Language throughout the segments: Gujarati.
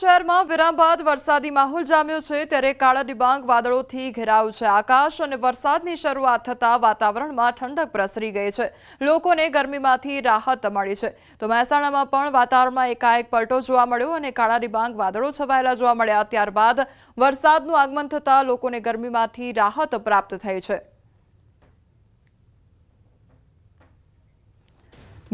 શહેરમાં વિરામ બાદ વરસાદી માહોલ જામ્યો છે ત્યારે કાળા ડિબાંગ વાદળોથી ઘેરાયું છે. આકાશ અને વરસાદની શરૂઆત થતાં વાતાવરણમાં ઠંડક પ્રસરી ગઈ છે. લોકોને ગરમીમાંથી રાહત મળી છે. તો મહેસાણામાં પણ વાતાવરણમાં એકાએક પલટો જોવા મળ્યો અને કાળા ડિબાંગ વાદળો છવાયેલા જોવા મળ્યા. ત્યારબાદ વરસાદનું આગમન થતાં લોકોને ગરમીમાંથી રાહત પ્રાપ્ત થઈ છે.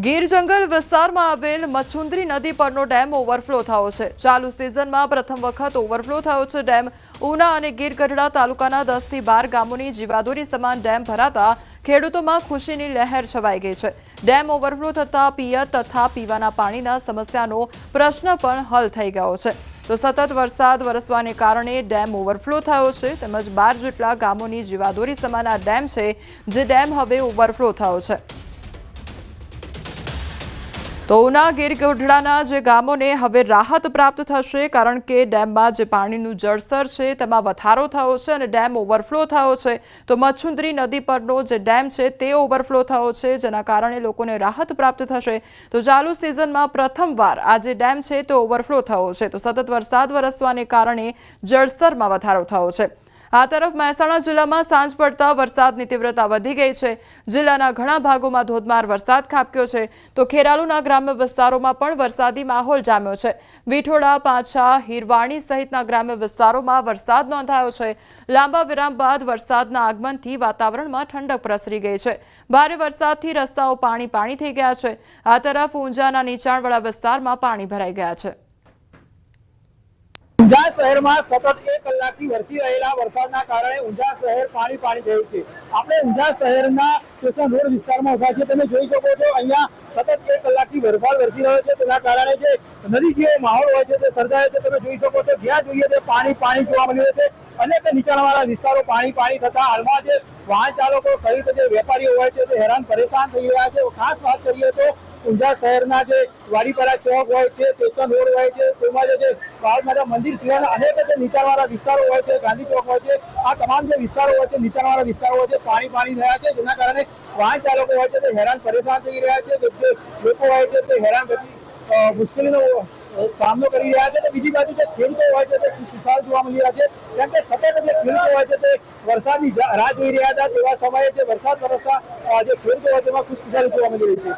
ગીર જંગલ વિસ્તારમાં આવેલ મચુંદરી નદી પરનો ડેમ ઓવરફ્લો થયો છે. ચાલુ સિઝનમાં પ્રથમ વખત ઓવરફ્લો થયો છે ડેમ. ઉના અને ગીર ગઢડા તાલુકાના દસથી બાર ગામોની જીવાદોરી સમાન ડેમ ભરાતા ખેડૂતોમાં ખુશીની લહેર છવાઈ ગઈ છે. ડેમ ઓવરફ્લો થતાં પિયત તથા પીવાના પાણીના સમસ્યાનો પ્રશ્ન પણ હલ થઈ ગયો છે. તો સતત વરસાદ વરસવાને કારણે ડેમ ઓવરફ્લો થયો છે તેમજ બાર જેટલા ગામોની જીવાદોરી સમાન આ ડેમ છે, જે ડેમ હવે ઓવરફ્લો થયો છે. તો ઉના ગીર ગઢડાના જે ગામોને હવે રાહત પ્રાપ્ત થશે, કારણ કે ડેમમાં જે પાણીનું જળસ્તર છે, તેમાં વધારો થયો છે અને ડેમ ઓવરફ્લો થયો છે. તો મચ્છુંદરી નદી પરનો જે ડેમ છે, તે ઓવરફ્લો થયો છે, જેના કારણે લોકોને રાહત પ્રાપ્ત થશે. તો ચાલુ સિઝનમાં પ્રથમવાર આ જે ડેમ છે, તે ઓવરફ્લો થયો છે. તો સતત વરસાદ વરસવાને કારણે જળસ્તરમાં વધારો થયો છે. આ તરફ મહેસાણા જિલ્લામાં સાંજ પડતા વરસાદની તીવ્રતા વધી ગઈ છે. જિલ્લાના ઘણા ભાગોમાં ધોધમાર વરસાદ ખાબક્યો છે. તો ખેરાલુના ગ્રામ્ય વિસ્તારોમાં પણ વરસાદી માહોલ જામ્યો છે. વિઠોડા, પાછા, હીરવાણી સહિતના ગ્રામ્ય વિસ્તારોમાં વરસાદ નોંધાયો છે. લાંબા વિરામ બાદ વરસાદના આગમનથી વાતાવરણમાં ઠંડક પ્રસરી ગઈ છે. ભારે વરસાદથી રસ્તાઓ પાણી પાણી થઈ ગયા છે. આ તરફ ઊંઝાના નીચાણવાળા વિસ્તારમાં પાણી ભરાઈ ગયા છે. ઊંઝા શહેરમાં સતત એક કલાકથી વરસી રહેલા વરસાદના કારણે ઊંઝા શહેર પાણી પાણી થયું છે. આપણે ઊંઝા શહેરના સ્ટેશન રોડ વિસ્તારમાં ઊભા છીએ. તમે જોઈ શકો છો, અહીંયા સતત એક કલાકથી વરસાદ વરસી રહ્યો છે. તેના કારણે જે નદી જે માહોલ હોય છે, તે સર્જાયો છે. તમે જોઈ શકો છો, જ્યાં જોઈએ તે પાણી પાણી જોવા મળી છે. અનેક નીચાણવાળા વિસ્તારો પાણી પાણી થતા હાલમાં જે વાહન ચાલકો સહિત જે વેપારીઓ હોય છે, તે હેરાન પરેશાન થઈ રહ્યા છે. ખાસ વાત કરીએ તો ઊંઝા શહેરના જે વાડીપાડા ચોક હોય છે, સ્ટેશન રોડ હોય છે, તેમાં જે ભારત માતા મંદિર સિવાયના અનેક જે નીચાણવાળા વિસ્તારો હોય છે, ગાંધી ચોક હોય છે, આ તમામ જે વિસ્તારો હોય છે, નીચાણવાળા વિસ્તારો હોય છે, પાણી પાણી થયા છે, જેના કારણે વાહન ચાલકો હોય છે તે હેરાન પરેશાન થઈ રહ્યા છે, જે લોકો હોય છે તે હેરાન થતી મુશ્કેલીનો સામનો કરી રહ્યા છે અને બીજી બાજુ જે ખેડૂતો હોય છે તે ખુશહાલ જોવા મળી રહ્યા છે, કેમ કે સતત જે ખેડૂતો હોય છે તે વરસાદની રાહ જોઈ રહ્યા હતા, તેવા સમયે જે વરસાદ વરસતા જે ખેડૂતો હોય તેમાં ખુશખુશાલી જોવા મળી રહી છે.